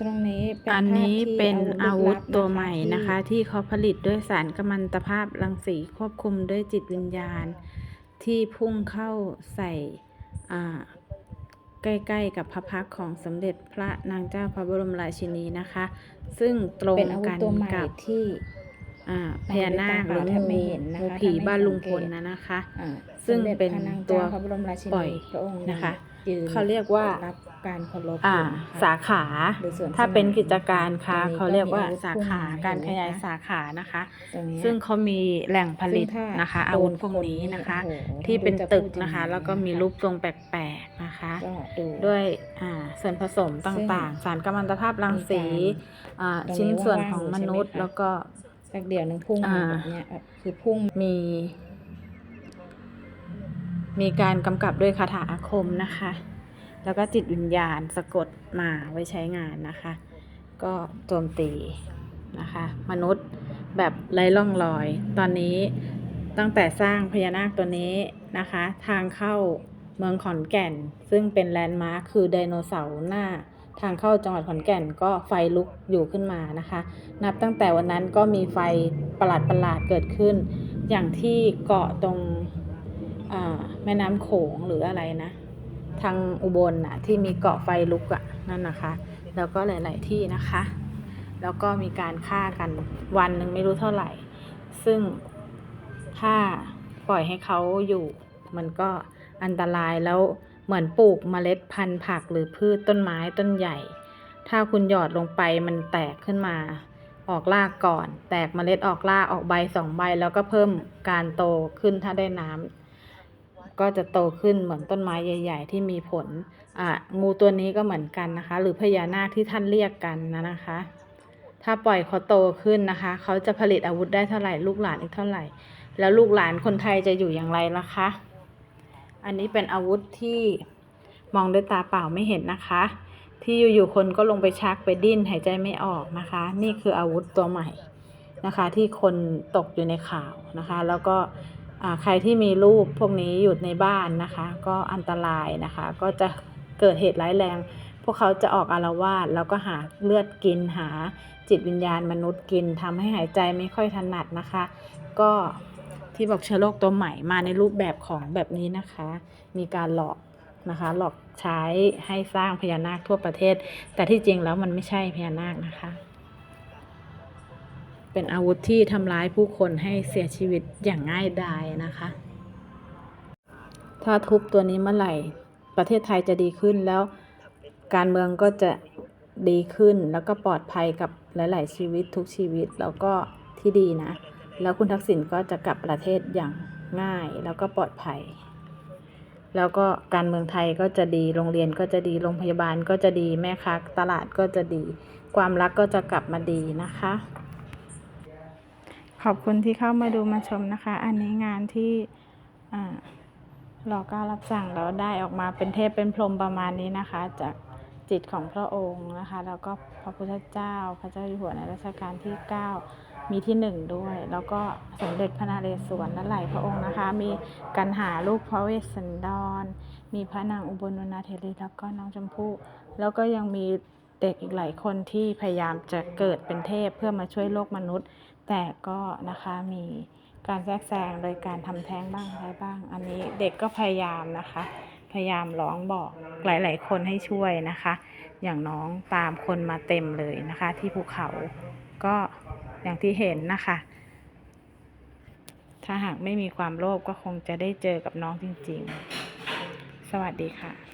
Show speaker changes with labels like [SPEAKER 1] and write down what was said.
[SPEAKER 1] ตรงนี้เป็น
[SPEAKER 2] อันนี้
[SPEAKER 1] ภาพที่
[SPEAKER 2] เป็นอาวุธ
[SPEAKER 1] ลึกลับ
[SPEAKER 2] ตัวใหม่นะคะ
[SPEAKER 1] ที่
[SPEAKER 2] ที่เขาผลิตด้วยสารกัมมันตภาพรังสีควบคุมด้วยจิตวิญญาณ ที่พุ่งเข้าใส่อ่าใกล้ๆกับพระพักตร์ของสมเด็จพระนางเจ้าพระบรมราชินีนะคะ ซึ่งตรง
[SPEAKER 1] เป็นอาวุธ
[SPEAKER 2] กัน
[SPEAKER 1] ตัวใหม่
[SPEAKER 2] กับ
[SPEAKER 1] ที่
[SPEAKER 2] อ่า พญานาคหรือ
[SPEAKER 1] แทบไม่
[SPEAKER 2] งู
[SPEAKER 1] เห็นนะคะ
[SPEAKER 2] งูผี
[SPEAKER 1] ถ้าไม่
[SPEAKER 2] บ้านลุงพล
[SPEAKER 1] สังเกต
[SPEAKER 2] นะนะคะ
[SPEAKER 1] อ่า
[SPEAKER 2] ซึ่ง
[SPEAKER 1] สมด็จ
[SPEAKER 2] เป็น
[SPEAKER 1] พระนาง
[SPEAKER 2] ตัว
[SPEAKER 1] เจ้าพระบรมราชิ
[SPEAKER 2] ปล่อย
[SPEAKER 1] นีพระองค์
[SPEAKER 2] นะคะ
[SPEAKER 1] ยืน
[SPEAKER 2] เขาเรียกว่า
[SPEAKER 1] รับการเคารพ
[SPEAKER 2] อ่า
[SPEAKER 1] ยู่นะคะ
[SPEAKER 2] สาขา
[SPEAKER 1] หรือสวน
[SPEAKER 2] ถ้า
[SPEAKER 1] สนาม
[SPEAKER 2] เป็นกิจการค้า
[SPEAKER 1] ตรงนี้
[SPEAKER 2] เขาเรียกว่า
[SPEAKER 1] ก็มีอาวุธ
[SPEAKER 2] สาขา
[SPEAKER 1] พุ่งมา
[SPEAKER 2] การ
[SPEAKER 1] เห็นไหม
[SPEAKER 2] ขยาย
[SPEAKER 1] คะ
[SPEAKER 2] สาขานะคะ
[SPEAKER 1] ตรงเนี้ย
[SPEAKER 2] ซึ่งเขามีแหล่งผลิต
[SPEAKER 1] ซึ่งถ้า
[SPEAKER 2] นะคะ
[SPEAKER 1] โดน
[SPEAKER 2] อาวุธพวก
[SPEAKER 1] คน
[SPEAKER 2] นี้
[SPEAKER 1] นี่
[SPEAKER 2] นะคะ
[SPEAKER 1] โอ้โห
[SPEAKER 2] ที่เป็น
[SPEAKER 1] ไม่รู้จะ
[SPEAKER 2] ตึก
[SPEAKER 1] พูดยังไง
[SPEAKER 2] นะคะ แล้วก็มี
[SPEAKER 1] นะคะ
[SPEAKER 2] รูปทรงแปลกๆนะคะ
[SPEAKER 1] ก็ดู
[SPEAKER 2] ด้วยอ่าส่วนผสมต่างๆ สารกัมมันตภาพรังสี
[SPEAKER 1] มีการ
[SPEAKER 2] อ่า
[SPEAKER 1] ตรงนี้
[SPEAKER 2] ชิ้นส่วนของ
[SPEAKER 1] ว่างๆอยู่
[SPEAKER 2] มนุษย์
[SPEAKER 1] ใช่ไหมคะ
[SPEAKER 2] แล้วก็
[SPEAKER 1] สักเดียวหนึ่งพุ่งมา
[SPEAKER 2] อ่า
[SPEAKER 1] แบบเนี้ยแบบคือพุ่ง
[SPEAKER 2] มี มีการกำกับด้วยคาถาอาคมนะคะ แล้วก็จิตวิญญาณสะกดมาไว้ใช้งานนะคะ ก็โจมตีนะคะ มนุษย์แบบไร้ร่องรอย ตอนนี้ตั้งแต่สร้างพญานาคตัวนี้นะคะ ทางเข้าเมืองขอนแก่น ซึ่งเป็นแลนด์มาร์คคือไดโนเสาร์หน้า ทางเข้าจังหวัดขอนแก่นก็ไฟลุกอยู่ขึ้นมานะคะ นับตั้งแต่วันนั้นก็มีไฟประหลาดประหลาดๆเกิดขึ้น อย่างที่เกาะตรงแม่น้ำโขงหรืออะไรนะ ทางอุบลน่ะที่มีเกาะไฟลุกอะนั่นนะคะ แล้วก็หลาย ๆ ที่นะคะ แล้วก็มีการฆ่ากันวันหนึ่งไม่รู้เท่าไหร่ ซึ่งถ้าปล่อยให้เขาอยู่มันก็อันตรายแล้ว เหมือนปลูกเมล็ดพันธุ์ผักหรือพืชต้นไม้ต้นใหญ่ ถ้าคุณหยอดลงไปมันแตกขึ้นมา ออกรากก่อน แตกเมล็ดออกรากออกใบสองใบ แล้วก็เพิ่มการโตขึ้นถ้าได้น้ำก็จะโตขึ้นเหมือนต้นไม้ใหญ่ ๆ ที่มีผลอะงูตัวนี้ก็เหมือนกันนะคะ หรือพญานาคที่ท่านเรียกกันนะนะคะ ถ้าปล่อยเขาโตขึ้นนะคะ เขาจะผลิตอาวุธได้เท่าไหร่ลูกหลานอีกเท่าไหร่ แล้วลูกหลานคนไทยจะอยู่อย่างไรล่ะคะ อันนี้เป็นอาวุธที่มองด้วยตาเปล่าไม่เห็นนะคะ ที่อยู่ๆคนก็ลงไปชักไปดิ้นหายใจไม่ออกนะคะ นี่คืออาวุธตัวใหม่นะคะ ที่คนตกอยู่ในข่าวนะคะ แล้วก็ใครที่มีลูกพวกนี้อยู่ในบ้านนะคะ ก็อันตรายนะคะ ก็จะเกิดเหตุร้ายแรง พวกเขาจะออกอารวาสแล้วก็หาเลือดกินหาจิตวิญญาณมนุษย์กินทำให้หายใจไม่ค่อยถนัดนะคะ ก็ ที่บอกเชื้อโรคตัวใหม่มาในรูปแบบของแบบนี้นะคะ มีการหลอกนะคะหลอกใช้ให้สร้างพญานาคทั่วประเทศ แต่ที่จริงแล้วมันไม่ใช่พญานาคนะคะ เป็นอาวุธที่ทำร้ายผู้คนให้เสียชีวิตอย่างง่ายดายนะคะ ถ้าทุบตัวนี้เมื่อไหร่ ประเทศไทยจะดีขึ้นแล้วการเมืองก็จะดีขึ้นแล้วก็ปลอดภัยกับหลาย ๆ ชีวิตทุกชีวิตแล้วก็ที่ดีนะ แล้วคุณทักษิณก็จะกลับประเทศอย่างง่ายแล้วก็ปลอดภัย แล้วก็การเมืองไทยก็จะดีโรงเรียนก็จะดีโรงพยาบาลก็จะดีแม่ค้าตลาดก็จะดี ความรักก็จะกลับมาดีนะคะ ขอบคุณที่เข้ามาดูมาชมนะคะ อันนี้งานที่อ่ารอก้ารับสั่งแล้วได้ออกมาเป็นเทพเป็นพรหมประมาณนี้นะคะ จาก จิตของพระองค์นะคะ แล้วก็พระพุทธเจ้าพระเจ้าอยู่หัวในรัชกาลที่ 9 มีที่หนึ่งด้วย แล้วก็สมเด็จพระนเรศวรและหลายพระองค์นะคะ มีกันหาลูกพระเวสสันดร มีพระนางอุบลวรรณเทรีแล้วก็น้องชมพู่แล้วก็ยังมีเด็กอีกหลายคนที่พยายามจะเกิดเป็นเทพเพื่อมาช่วยโลกมนุษย์ แต่ก็นะคะมีการแทรกแซงโดยการทำแท้งบ้างอะไรบ้าง อันนี้เด็กก็พยายามนะคะ พยายามร้องบอกหลาย ๆ คนให้ช่วยนะคะ อย่างน้องตามคนมาเต็มเลยนะคะ ที่ภูเขาก็อย่างที่เห็นนะคะ ถ้าหากไม่มีความโลภก็คงจะได้เจอกับน้องจริง ๆ สวัสดีค่ะ